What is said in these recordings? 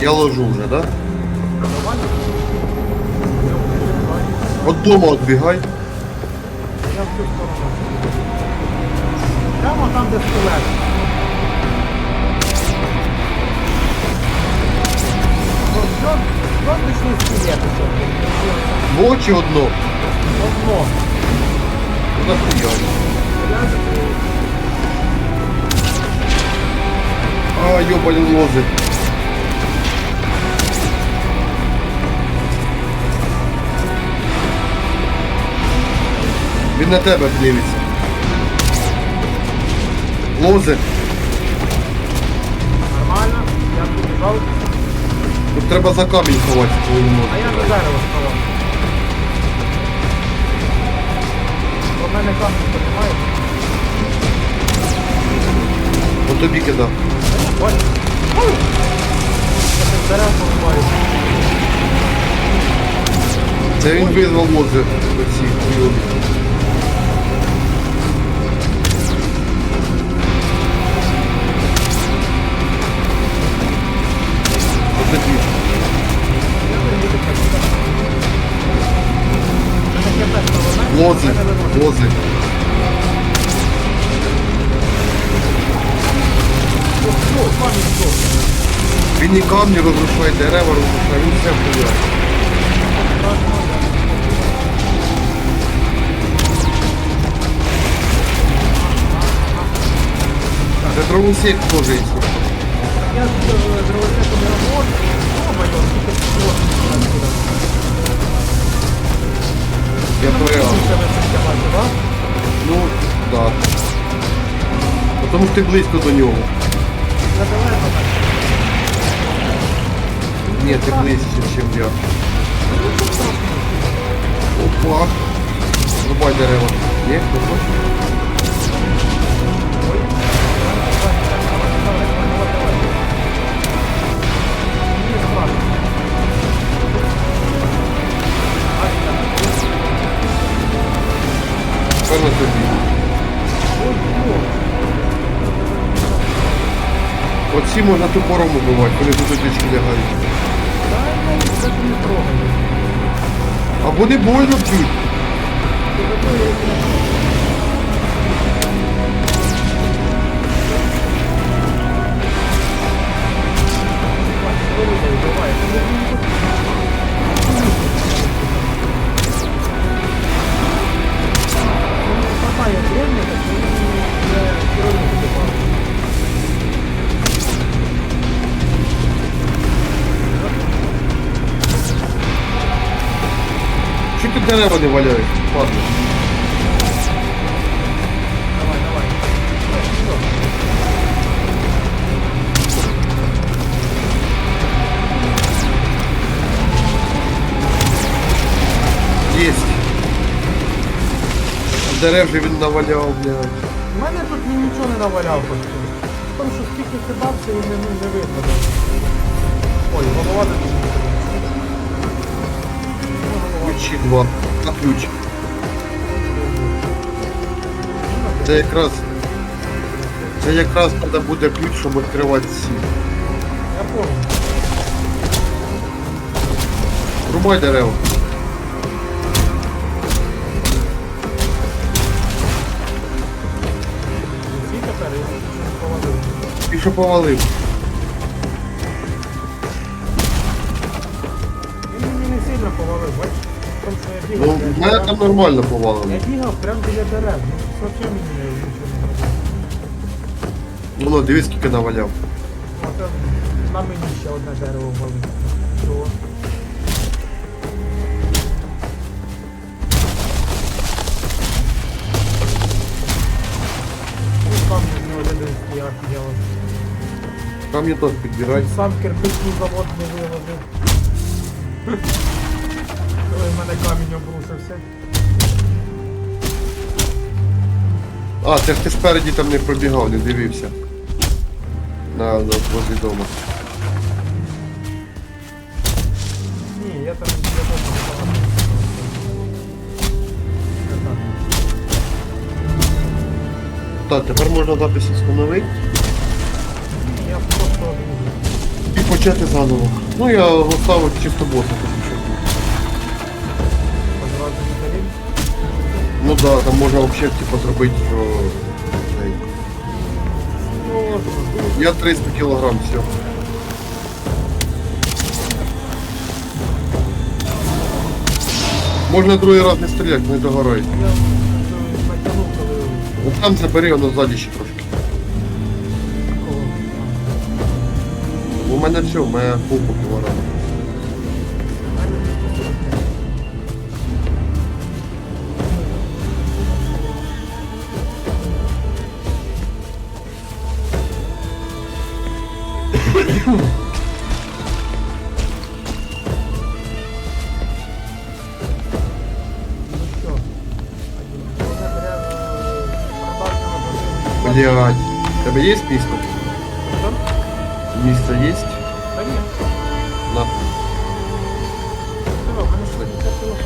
Я ложу вже, да? Нормально? От дома відбігай. Я в цю сторону. Прямо там, де скелет. Ну, що, що пішли скелети сьогодні? В очі одно. Одно. Куда хуя? А, ёбані лози. Він на тебе дивиться. Лози. Нормально, я побіжав, Тут треба за камінь ховатися, коли не а я до дерева сховав. У мене камінь немає. По тобі кидав. Ой. Ой. Я тут дерева поливаю. Це він визвав лози оці хуйові. О, о. Він і камні розрушає, дерева розрушає, він все впливає. Це дровосек теж є. Я з дровосеком не роботу. Я понял. Ну, да? Потому что ты близько до нього. Недалеко так. Ні, ти ближче, ніж я. Опа. Рубай дерева. Есть? хочеш? Тепер на тобі. Оці можна топором убивати, коли тут дички лягають. Це не больно б'ють. Ти готовий, як я Що ти дерева не валяють? Ладно. Давай, давай. Єсть. Дерев же він наваляв, блядь. У мене тут ні- нічого не наваляв просто. Тому що скільки кидався і не, ну, не видно. навіть. Ой, голова не дуже. Ключі два. На ключ. Це якраз. Це якраз треба буде ключ, щоб відкривати всі. Я помню. Рубай дерева. Всі тепер я повалив. І що повалив. Він мені не сильно повалив, бачиш? Ну, в мене там нормально повалено. Я бігав прямо біля дерев. Ну, взагалі мені нічого не робив. Воно, дивись, скільки наваляв. А там на мені ще одне дерево валить. Чого? Ну, там не один я теж підбирай. Сам кирпичний завод не виложив. Мене камінь обрушився. А, це ж ти спереді там не пробігав, не дивився. На, на возле дома. Ні, я там я не став. Так. Тепер можна записи встановити. Я просто І почати заново. Ну я оставив чисто боса да, там можна взагалі типу, зробити, цей. Ну. Я 300 кілограм, все. Можна другий раз не стріляти, не коли Ну там забери, воно ззаді ще трошки. У мене все, у мене купу кілограм. Блять. У тебе є місто? Що? Місце є? Та ні. На. Все, в мене ж не телефон.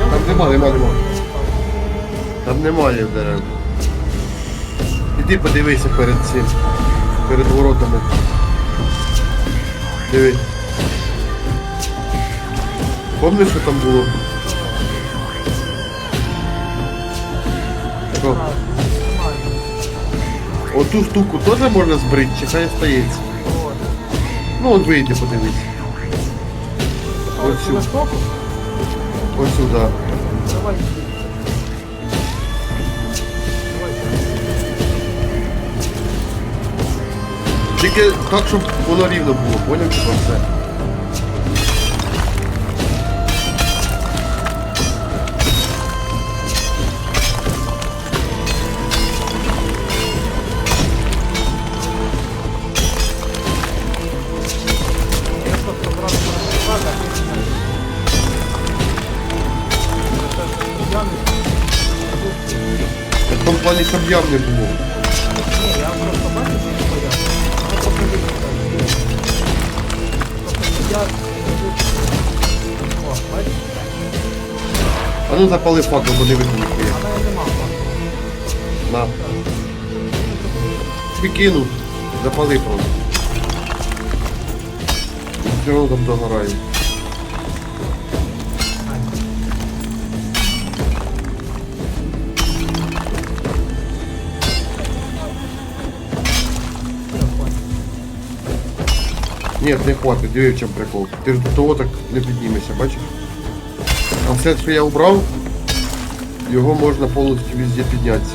Я Там вже нема, нема, нема. став. Там немає дерев. Іди подивися перед цим. Перед воротами. Диви. Помниш, що там було? Що? Оту штуку теж можна збрити, чи хай стається. Ну от вийди, подивись. Ось сюди. Ось сюди. Тільки так, щоб воно рівно було, поняв чи все? В тому плані, щоб ям не було. Ні, я просто бачу, що А ну запали факел, бо не факту. На. Викинув. Запали просто. Все одно там догорає. Ні, не хватить, диви в чому прикол. Ти ж до того так не піднімешся, бачиш? А все, що я убрав, його можна повністю везде піднятися.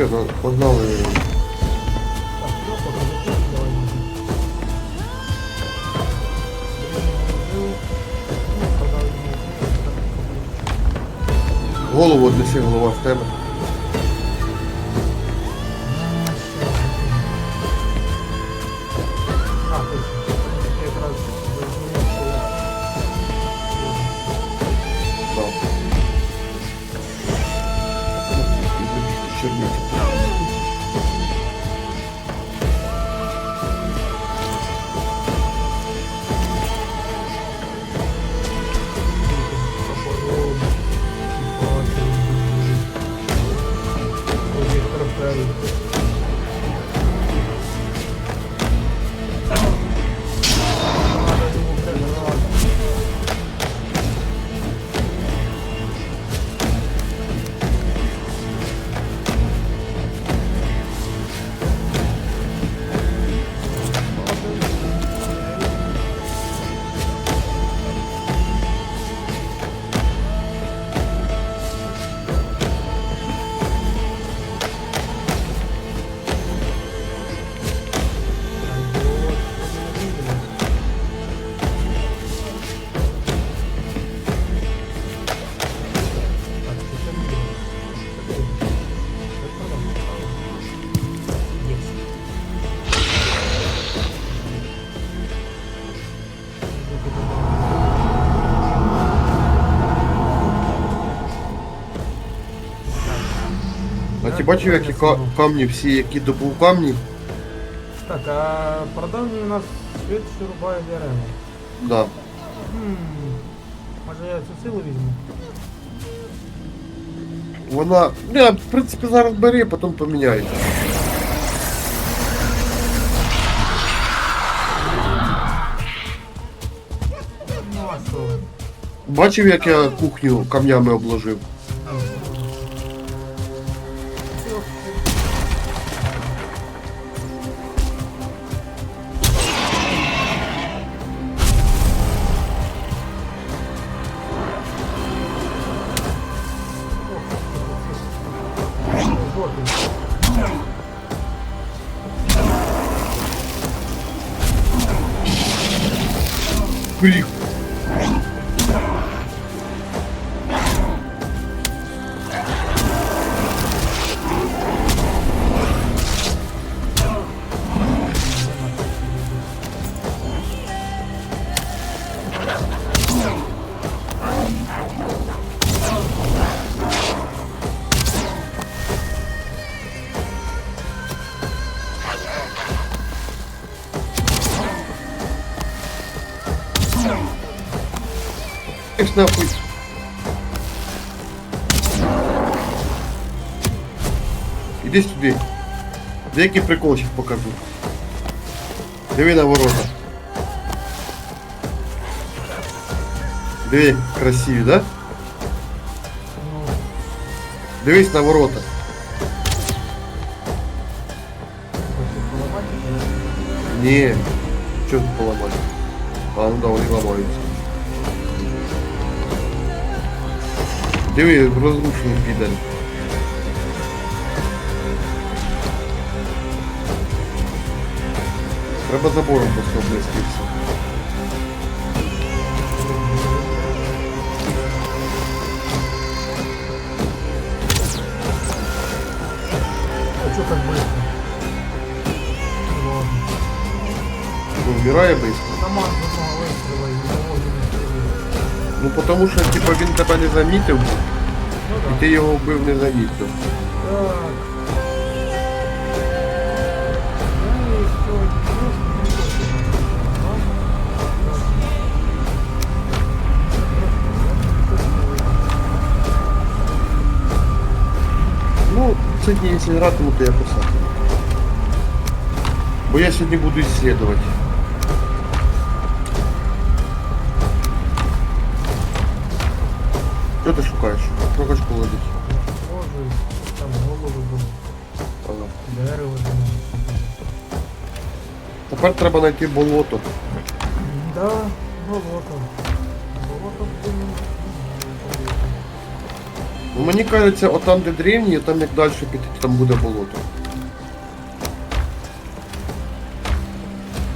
Все, ну, погнали. Голову однеси, голова в тебе. Кстати, бачив, які ка- камні, всі, які добув камні. Так, а прадавній у нас світ, що рубає дерева. Да. Хм, може я цю силу візьму? Вона. Не, в принципі, зараз бери, потім поміняється. Ну а що? Бачив, як я кухню камнями обложив? Гріх. Эх, нахуй. Іди сюди. Деякий прикол сейчас покажу. Диви на ворота. Диви, красиві, да? Ну, Дивись на ворота. хочу поламати. Ні. Що тут поламати? А, ну да, вони ламаються. Диви, розрушений підер. Треба забором просто облизти і все. А чё так быстро? Ну, Ладно. Ну, вмирає швидко. Команд Ну потому що типа він тебе не замітив, Ну і так. ти його вбив незамітно. Так. Я її що, просто не хочу. Ладно. Ну, сьогодні, якщо гратиму, то я посадку. Бо я сьогодні буду исследовать. Шукаєш? Що хочеш положити? Може, там голови були, дерево думаю. Тепер треба знайти болото. Да, болото. Болото, Ну, мені кажеться, отам, де древні, там як далі піти, там буде болото.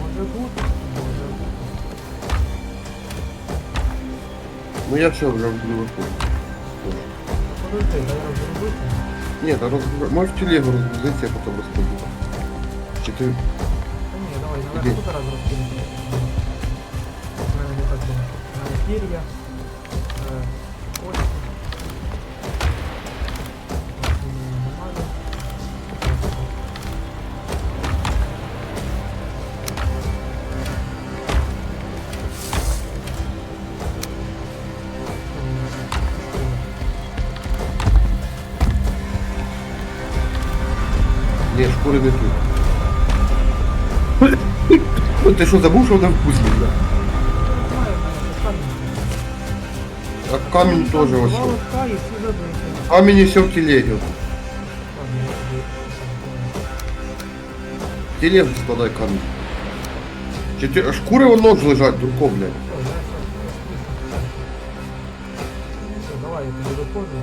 може бути, може бути. Ну я все вже буду виходити. Подожди, дай розробити. Ні, та роз... можеш в телегу розгрузитися, а потім розповідати. Чи ти... Та ні, давай, Іди. наверх тут раз розкинути. У мене не так багато. У мене пір'я, Ні, шкури не тут. Ну, Ти що забув, що вони вкусні? Да? Немає в мене камінь. А камінь теж ось. Два що. лотка і всі забиті. Камінь і все в телегі. Ладно, я тобі В телегу складай камінь. Чи ти... а шкури воно ж лежать, дурко, блядь. Все, я щас- Все, давай, я тобі доходжу.